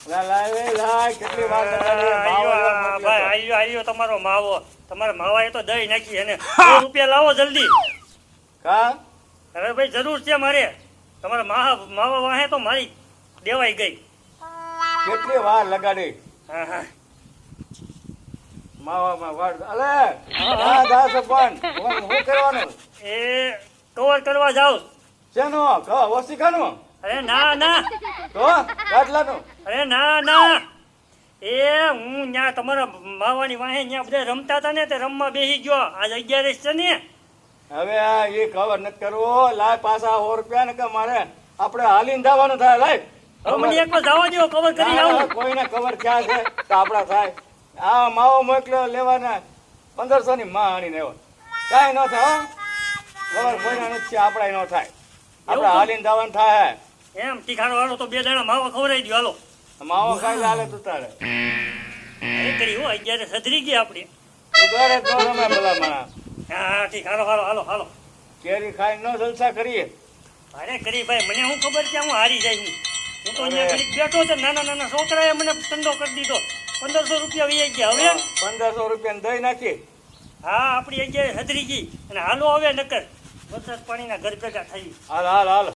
લગાડી, માવો તમારો માવો. તમારા માવાએ તો દહી નાખી અને રૂપિયા લાવો જલ્દી. કા? હવે ભાઈ જરૂર છે મારે. તમારા માહા માવા વાહે તો મારી દેવાઈ ગઈ. કેટલી વાર લગાડી? હા હા. માવામાં વાર અલે હા દાસ પણ. હું હું કરવાનું? એ કવર કરવા જાવ શેનો? વસિકાનું અરે ના ના. તો ગાટલાનું અરે ના ના. એ હું ત્યાં તમારા માવાની વાહે ત્યાં બધા રમતા હતા ને તે રમવા બેસી ગયો. આજ અગિયારસ છે ને. હવે આ એ કવર નથી કરવો. લાય પાછા સો રૂપિયા ને કે મારે આપણે હાલીને જવાનું થાય. લાય. મને એકવાર જવા દો કવર કરી આવું. કોઈને ખબર ક્યાં છે તો આપણા થાય. આ માવો મોકલ્યો લેવાના પંદરસો ની માં આણી ને કાંઈ ન થાય કવર ખબર કોઈને નથી આપણા ન થાય. આપણે? હાલીને જવાનું થાય. એમ તીખાડો વાળો તો બે દાણા માવો ખવડાવી દો હાલો. માવો ખાઈ લાલે તો તારે. અરે કરી હો અત્યારે સધરી ગઈ આપણી. તું તો રમે ભલા માણા હા ઠીક હાલો હાલો હાલો. કેરી ખાઈ ન જલસા કરીએ. અરે કરી ભાઈ મને હું ખબર છે હું હારી જાય હું. હું તો અહીંયા. ઘડીક બેઠો છે નાના નાના છોકરાએ મને ધંધો કરી દીધો. પંદરસો રૂપિયા વી ગયા હવે? પંદરસો રૂપિયા દઈ નાખી હા આપણી અગિયારે સધરી ગઈ. અને હાલો હવે નકર. વરસાદ પાણીના ઘર ભેગા થઈ હાલ હાલ હાલ.